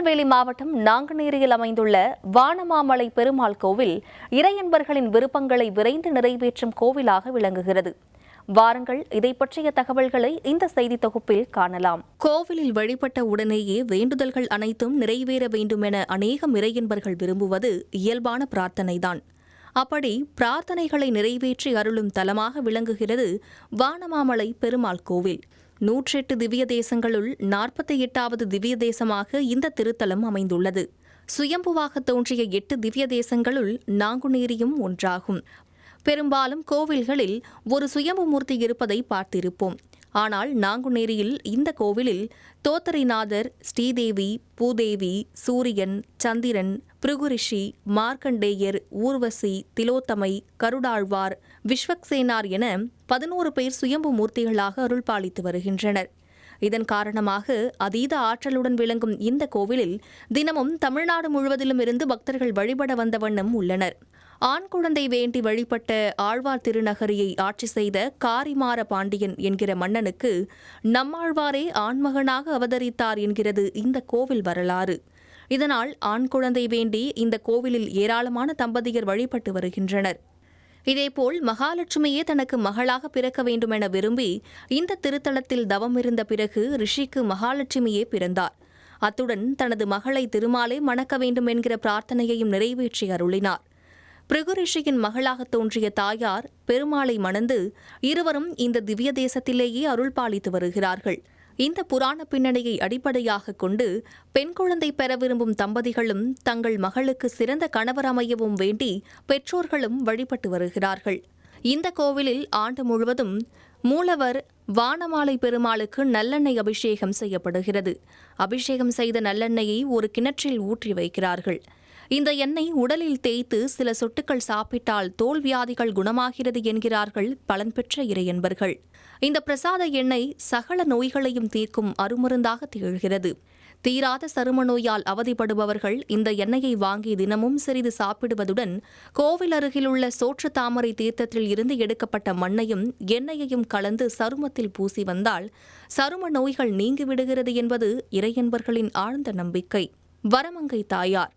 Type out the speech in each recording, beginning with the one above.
திருநெல்வேலி மாவட்டம் நாங்குநேரியில் அமைந்துள்ள வானமாமலை பெருமாள் கோவில் இறையன்பர்களின் விருப்பங்களை விரைந்து நிறைவேற்றும் கோவிலாக விளங்குகிறது. வாருங்கள் இதை பற்றிய தகவல்களை இந்த செய்தி தொகுப்பில் காணலாம். கோவிலில் வழிபட்ட உடனேயே வேண்டுதல்கள் அனைத்தும் நிறைவேற வேண்டுமென அநேகம் இறையன்பர்கள் விரும்புவது இயல்பான பிரார்த்தனைதான். அப்படி பிரார்த்தனைகளை நிறைவேற்றி அருளும் தலமாக விளங்குகிறது வானமாமலை பெருமாள் கோவில். நூற்றெட்டு திவ்ய தேசங்களுள் நாற்பத்தி எட்டாவது திவ்ய தேசமாக இந்த திருத்தலம் அமைந்துள்ளது. சுயம்புவாக தோன்றிய எட்டு திவ்ய தேசங்களுள் நாங்குநேரியும் ஒன்றாகும். பெரும்பாலும் கோவில்களில் ஒரு சுயம்பு மூர்த்தி இருப்பதை பார்த்திருப்போம். ஆனால் நாங்குநேரியில் இந்த கோவிலில் தோத்தரிநாதர் ஸ்ரீதேவி பூதேவி சூரியன் சந்திரன் பிருகுரிஷி மார்க்கண்டேயர் ஊர்வசி திலோத்தமை கருடாழ்வார் விஸ்வக்சேனார் என பதினோரு பேர் சுயம்பு மூர்த்திகளாக அருள்பாலித்து வருகின்றனர். இதன் காரணமாக அதீத ஆற்றலுடன் விளங்கும் இந்த கோவிலில் தினமும் தமிழ்நாடு முழுவதிலும் இருந்து பக்தர்கள் வழிபட வந்த வண்ணம் உள்ளனர். ஆண் குழந்தை வேண்டி வழிபட்ட ஆழ்வார் திருநகரியை ஆட்சி செய்த காரிமார பாண்டியன் என்கிற மன்னனுக்கு நம்மாழ்வாரே ஆண்மகனாக அவதரித்தார் என்கிறது இந்த கோவில் வரலாறு. இதனால் ஆண் குழந்தை வேண்டி இந்த கோவிலில் ஏராளமான தம்பதியர் வழிபட்டு வருகின்றனர். இதேபோல் மகாலட்சுமியே தனக்கு மகளாக பிறக்க வேண்டுமென விரும்பி இந்த திருத்தலத்தில் தவம் இருந்த பிறகு ரிஷிக்கு மகாலட்சுமியே பிறந்தார். அத்துடன் தனது மகளை திருமாலே மணக்க வேண்டும் என்கிற பிரார்த்தனையையும் நிறைவேற்றி அருளினார். பிருகுரிஷியின் மகளாக தோன்றிய தாயார் பெருமாளை மணந்து இருவரும் இந்த திவ்ய தேசத்திலேயே அருள் பாலித்து வருகிறார்கள். இந்த புராண பின்னணியை அடிப்படையாக கொண்டு பெண் குழந்தை பெற விரும்பும் தம்பதிகளும் தங்கள் மகளுக்கு சிறந்த கணவர் அமையவும் வேண்டி பெற்றோர்களும் வழிபட்டு வருகிறார்கள். இந்த கோவிலில் ஆண்டு முழுவதும் மூலவர் வானமாலை பெருமாளுக்கு நல்லெண்ணெய் அபிஷேகம் செய்யப்படுகிறது. அபிஷேகம் செய்த நல்லெண்ணெயை ஒரு கிணற்றில் ஊற்றி வைக்கிறார்கள். இந்த எண்ணெய் உடலில் தேய்த்து சில சொட்டுக்கள் சாப்பிட்டால் தோல் வியாதிகள் குணமாகிறது என்கிறார்கள் பலன் பெற்ற இறையன்பர்கள் இந்த பிரசாத எண்ணெய் சகல நோய்களையும் தீர்க்கும் அருமருந்தாக திகழ்கிறது. தீராத சரும நோயால் அவதிப்படுபவர்கள் இந்த எண்ணெயை வாங்கி தினமும் சிறிது சாப்பிடுவதுடன் கோவில் அருகிலுள்ள சோற்று தாமரை தீர்த்தத்தில் இருந்து எடுக்கப்பட்ட மண்ணையும் எண்ணெயையும் கலந்து சருமத்தில் பூசி வந்தால் சரும நோய்கள் நீங்கிவிடுகிறது என்பது இறையன்பர்களின் ஆழ்ந்த நம்பிக்கை. வரமங்கை தாயார்.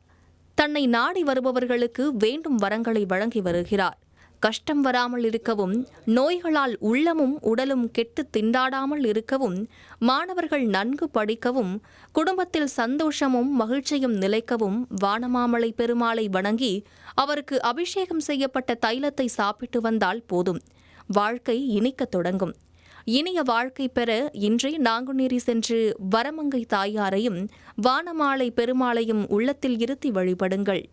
தன்னை நாடி வருபவர்களுக்கு வேண்டும் வரங்களை வழங்கி வருகிறார். கஷ்டம் வராமல் இருக்கவும் நோய்களால் உள்ளமும் உடலும் கெட்டு திண்டாடாமல் இருக்கவும் மாணவர்கள் நன்கு படிக்கவும் குடும்பத்தில் சந்தோஷமும் மகிழ்ச்சியும் நிலைக்கவும் வானமாமலை பெருமாளை வணங்கி அவருக்கு அபிஷேகம் செய்யப்பட்ட தைலத்தை சாப்பிட்டு வந்தால் போதும். வாழ்க்கை இனிக்கத் தொடங்கும். இனிய வாழ்க்கை பெற இன்றே நாங்குநேரி சென்று வரமங்கை தாயாரையும் வானமாலை பெருமாளையும் உள்ளத்தில் இருத்தி வழிபடுங்கள்.